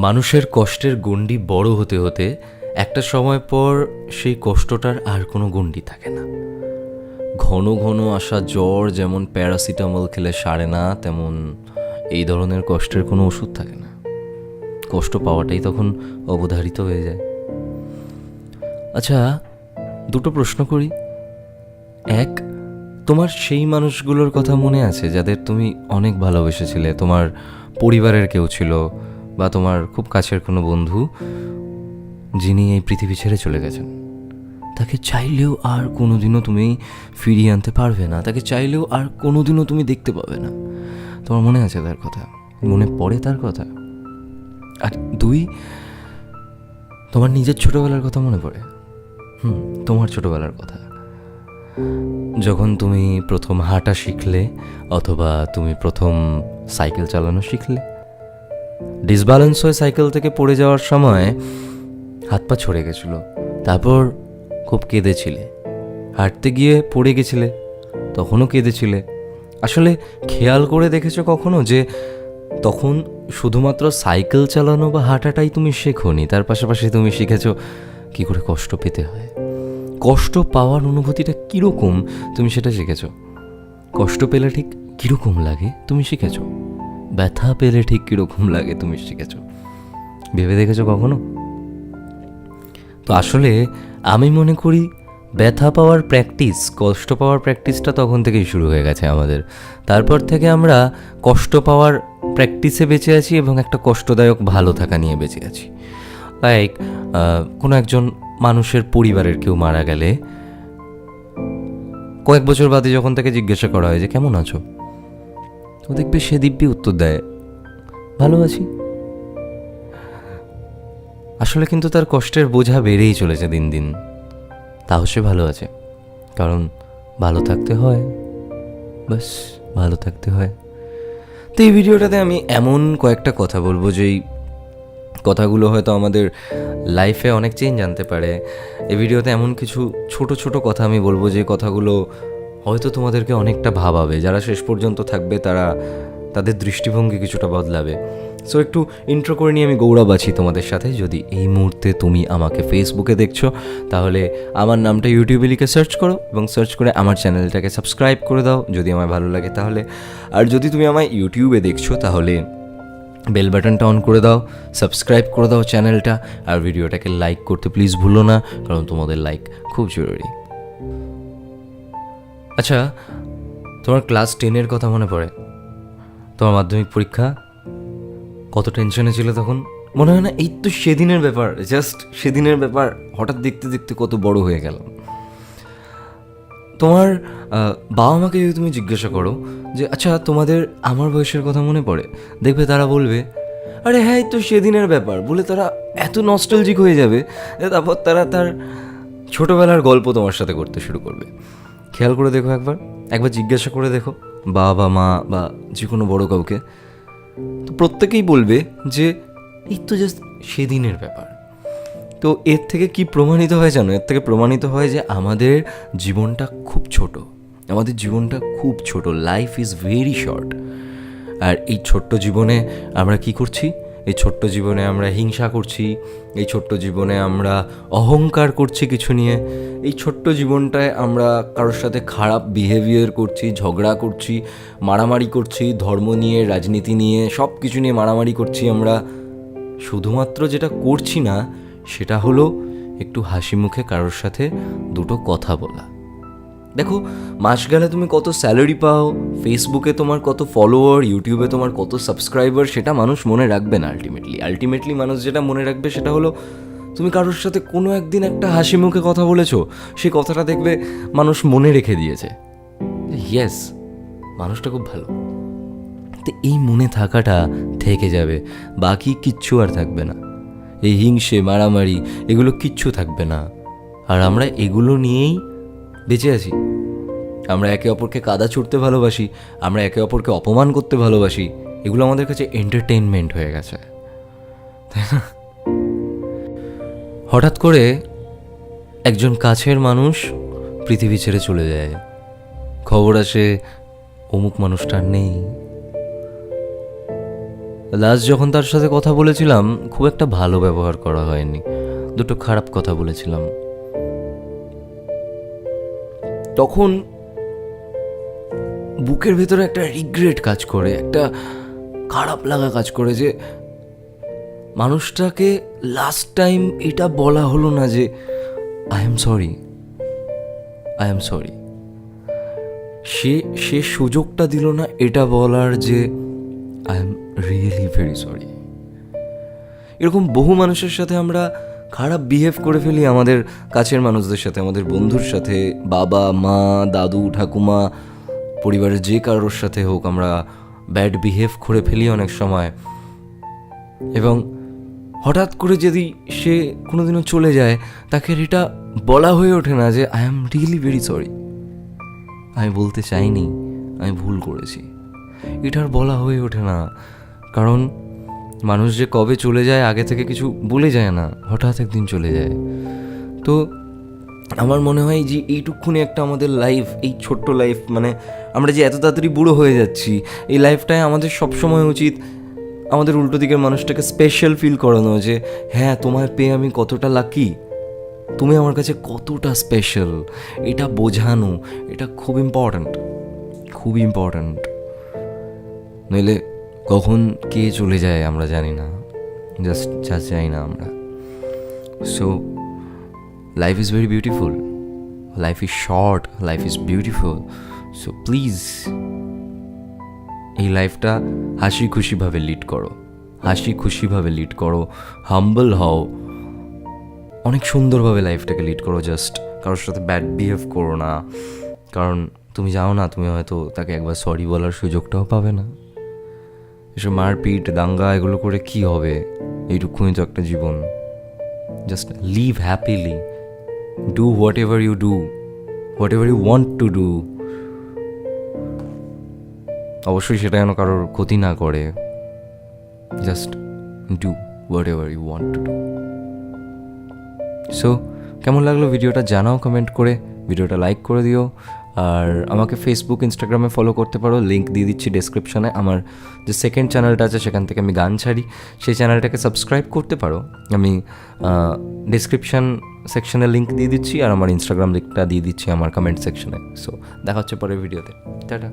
মানুষের কষ্টের গণ্ডি বড় হতে হতে একটা সময় পর সেই কষ্টটার আর কোনো গণ্ডি থাকে না। ঘন ঘন আসা জ্বর যেমন প্যারাসিটামল খেলে সারে না, তেমন এই ধরনের কষ্টের কোনো ওষুধ থাকে না। কষ্ট পাওয়াটাই তখন অবধারিত হয়ে যায়। আচ্ছা দুটো প্রশ্ন করি। এক, তোমার সেই মানুষগুলোর কথা মনে আছে যাদের তুমি অনেক ভালোবেসেছিলে? তোমার পরিবারের কেউ ছিল বা তোমার খুব কাছের কোনো বন্ধু যিনি এই পৃথিবী ছেড়ে চলে গেছেন, তাকে চাইলেও আর কোনোদিনও তুমি ফিরিয়ে আনতে পারবে না, তাকে চাইলেও আর কোনোদিনও তুমি দেখতে পাবে না। তোমার মনে আছে তার কথা? মনে পড়ে তার কথা? আর দুই, তোমার নিজের ছোটবেলার কথা মনে পড়ে? হুম, তোমার ছোটবেলার কথা। যখন তুমি প্রথম হাঁটা শিখলে অথবা তুমি প্রথম সাইকেল চালানো শিখলে ডিসব্যালেন্স হয়ে সাইকেল থেকে পড়ে যাওয়ার সময় হাত পা ছড়ে গেছিল। তারপর খুব কেঁদেছিলে। হাঁটতে গিয়ে পড়ে গেছিলে। তখনও কেঁদেছিলে। আসলে খেয়াল করে দেখেছ কখনো যে তখন শুধুমাত্র সাইকেল চালানো বা হাঁটাটাই তুমি শেখোনি, তার পাশাপাশি তুমি শিখেছো কি করে কষ্ট পেতে হয়? কষ্ট পাওয়ার অনুভূতিটা কীরকম তুমি সেটা শিখেছো? কষ্ট পেলে ঠিক কীরকম লাগে তুমি শিখেছো? ব্যথা পেলে ঠিক কীরকম লাগে তুমি শিখেছ? ভেবে দেখেছ কখনো? তো আসলে আমি মনে করি ব্যথা পাওয়ার প্র্যাকটিস, কষ্ট পাওয়ার প্র্যাকটিসটা তখন থেকেই শুরু হয়ে গেছে আমাদের। তারপর থেকে আমরা কষ্ট পাওয়ার প্র্যাকটিসে বেঁচে আছি এবং একটা কষ্টদায়ক ভালো থাকা নিয়ে বেঁচে আছি। লাইক কোনো একজন মানুষের পরিবারের কেউ মারা গেলে কয়েক বছর বাদে যখন তাকে জিজ্ঞাসা করা হয় যে, কেমন আছো? তো দেখবে সে দিব্যি উত্তর দেয়, ভালো আছি। আসলে কিন্তু তার কষ্টের বোঝা বেড়েই চলেছে দিন দিন। তাও সে ভালো আছে, কারণ ভালো থাকতে হয় বাস ভালো থাকতে হয়। তো এই ভিডিওটাতে আমি এমন কয়েকটা কথা বলব যেই কথাগুলো হয়তো আমাদের লাইফে অনেক চেঞ্জ আনতে পারে। এই ভিডিওতে এমন কিছু ছোট ছোট কথা আমি বলব যে কথাগুলো হয়তো তোমাদেরকে অনেকটা ভাবাবে। যারা শেষ পর্যন্ত থাকবে, তারা তাদের দৃষ্টিভঙ্গি কিছুটা বদলাবে। সো একটু ইন্ট্রো করে নিয়ে আমি গৌরব আছি তোমাদের সাথে। যদি এই মুহূর্তে তুমি আমাকে ফেসবুকে দেখছ, তাহলে আমার নামটা ইউটিউবে লিখে সার্চ করো এবং সার্চ করে আমার চ্যানেলটাকে সাবস্ক্রাইব করে দাও যদি আমার ভালো লাগে তাহলে। আর যদি তুমি আমায় ইউটিউবে দেখছ, তাহলে বেল বাটনটা অন করে দাও সাবস্ক্রাইব করে দাও চ্যানেলটা আর ভিডিওটাকে লাইক করতে প্লিজ ভুলো না, কারণ তোমাদের লাইক খুব জরুরি। আচ্ছা তোমার ক্লাস টেনের কথা মনে পড়ে? তোমার মাধ্যমিক পরীক্ষা? কত টেনশনে ছিল তখন? মনে হয় না, এই তো সেদিনের ব্যাপার জাস্ট সেদিনের ব্যাপার, হঠাৎ দেখতে দেখতে কত বড় হয়ে গেল তোমার বাবা মাকে যদি তুমি জিজ্ঞাসা করো যে আচ্ছা তোমাদের আমার বয়সের কথা মনে পড়ে? দেখবে তারা বলবে, আরে হ্যাঁ এই তো সেদিনের ব্যাপার। বলে তারা এত নস্টালজিক হয়ে যাবে তারপর তারা তার ছোটোবেলার গল্প তোমার সাথে করতে শুরু করবে। খেয়াল করে দেখো একবার একবার জিজ্ঞাসা করে দেখো, বাবা, মা বা যে কোনো বড়ো কাউকে। তো প্রত্যেকেই বলবে যে, এই তো জাস্ট সেদিনের ব্যাপার। তো এর থেকে কি প্রমাণিত হয় জানো? এর থেকে প্রমাণিত হয় যে আমাদের জীবনটা খুব ছোট। আমাদের জীবনটা খুব ছোট। লাইফ ইজ ভেরি শর্ট আর এই ছোট্ট জীবনে আমরা কি করছি? এই ছোট্ট জীবনে আমরা হিংসা করছি, এই ছোট্ট জীবনে আমরা অহংকার করছি কিছু নিয়ে, এই ছোট্ট জীবনটায় আমরা কারোর সাথে খারাপ বিহেভিয়ার করছি, ঝগড়া করছি, মারামারি করছি, ধর্ম নিয়ে, রাজনীতি নিয়ে সব কিছু নিয়ে মারামারি করছি আমরা। শুধুমাত্র যেটা করছি না, সেটা হলো একটু হাসি মুখে কারোর সাথে দুটো কথা বলা। দেখো, মাস গেলে তুমি কত স্যালারি পাও ফেসবুকে তোমার কত ফলোয়ার ইউটিউবে তোমার কত সাবস্ক্রাইবার সেটা মানুষ মনে রাখবে না আলটিমেটলি আলটিমেটলি মানুষ যেটা মনে রাখবে সেটা হলো, তুমি কারোর সাথে কোনো একদিন একটা হাসি মুখে কথা বলেছ, সে কথাটা দেখবে মানুষ মনে রেখে দিয়েছে। ইয়েস মানুষটা খুব ভালো। তো এই মনে থাকাটা থেকে যাবে, বাকি কিচ্ছু আর থাকবে না। এই হিংসে, মারামারি, এগুলো কিচ্ছু থাকবে না। আর আমরা এগুলো নিয়েই বেঁচে আছি। আমরা একে অপরকে কাদা ছুটতে ভালোবাসি, আমরা একে অপরকে অপমান করতে ভালোবাসি, এগুলো আমাদের কাছে এন্টারটেনমেন্ট হয়ে গেছে। তাই না? হঠাৎ করে একজন কাছের মানুষ পৃথিবী ছেড়ে চলে যায়। খবর আসে, অমুক মানুষটার নেই। লাস্ট যখন তার সাথে কথা বলেছিলাম, খুব একটা ভালো ব্যবহার করা হয়নি। দুটো খারাপ কথা বলেছিলাম। তখন বুকের ভেতরে একটা রিগ্রেট কাজ করে, একটা খারাপ লাগা কাজ করে যে মানুষটাকে লাস্ট টাইম এটা বলা হলো না যে I am sorry I am sorry সে সে সুযোগটা দিল না এটা বলার যে I am really very sorry এরকম বহু মানুষের সাথে আমরা খারাপ বিহেভ করে ফেলি আমাদের কাছের মানুষদের সাথে, আমাদের বন্ধুর সাথে, বাবা, মা, দাদু, ঠাকুমা, পরিবারের যে কারোর সাথে হোক আমরা ব্যাড বিহেভ করে ফেলি অনেক সময়। এবং হঠাৎ করে যদি সে কোনোদিনও চলে যায়, তাকে এটা বলা হয়ে ওঠে না যে I am really very sorry আমি বলতে চাইনি, আমি ভুল করেছি। এটা আর বলা হয়ে ওঠে না। কারণ মানুষ যে কবে চলে যায়, আগে থেকে কিছু বলে যায় না, হঠাৎ একদিন চলে যায়। তো আমার মনে হয় যে এইটুকুনি একটা আমাদের লাইফ এই ছোট্ট লাইফ মানে আমরা যে এত তাড়াতাড়ি বুড়ো হয়ে যাচ্ছি, এই লাইফটায় আমাদের সবসময় উচিত আমাদের উল্টো দিকের মানুষটাকে স্পেশাল ফিল করানো যে হ্যাঁ তোমায় পেয়ে আমি কতটা লাকি তুমি আমার কাছে কতটা স্পেশাল এটা বোঝানো, এটা খুব ইম্পর্ট্যান্ট খুব ইম্পর্ট্যান্ট নইলে কখন কে চলে যায় আমরা জানি না। জাস্ট যা জানি না আমরা। So life is very beautiful life is short life is beautiful so please এই লাইফটা হাসি খুশিভাবে লিড করো। হাসি খুশিভাবে লিড করো। হাম্বল হও। অনেক সুন্দরভাবে লাইফটাকে লিড করো। জাস্ট কারোর সাথে ব্যাড বিহেভ করো না। কারণ তুমি যাও না, তুমি হয়তো তাকে একবার সরি বলার সুযোগটাও পাবে না। এসব মারপিট, দাঙ্গা, এগুলো করে কি হবে? এইটুকুনি তো একটা জীবন। Just live happily do whatever you do whatever you want to do অবশ্যই সেটা যেন কারোর ক্ষতি না করে। Just do whatever you want to do so কেমন লাগল ভিডিওটা জানাও কমেন্ট করে। ভিডিওটা লাইক করে দিও। আর আমাকে ফেসবুক ইনস্টাগ্রামে ফলো করতে পারো। লিঙ্ক দিয়ে দিচ্ছি ডিসক্রিপশানে আমার যে সেকেন্ড চ্যানেলটা আছে, সেখান থেকে আমি গান ছাড়ি। সেই চ্যানেলটাকে সাবস্ক্রাইব করতে পারো। আমি ডিসক্রিপশান সেকশনে লিঙ্ক দিয়ে দিচ্ছি আর আমার ইনস্টাগ্রাম লিঙ্কটা দিয়ে দিচ্ছি আমার কমেন্ট সেকশনে সো দেখা হচ্ছে পরের ভিডিওতে টাটা।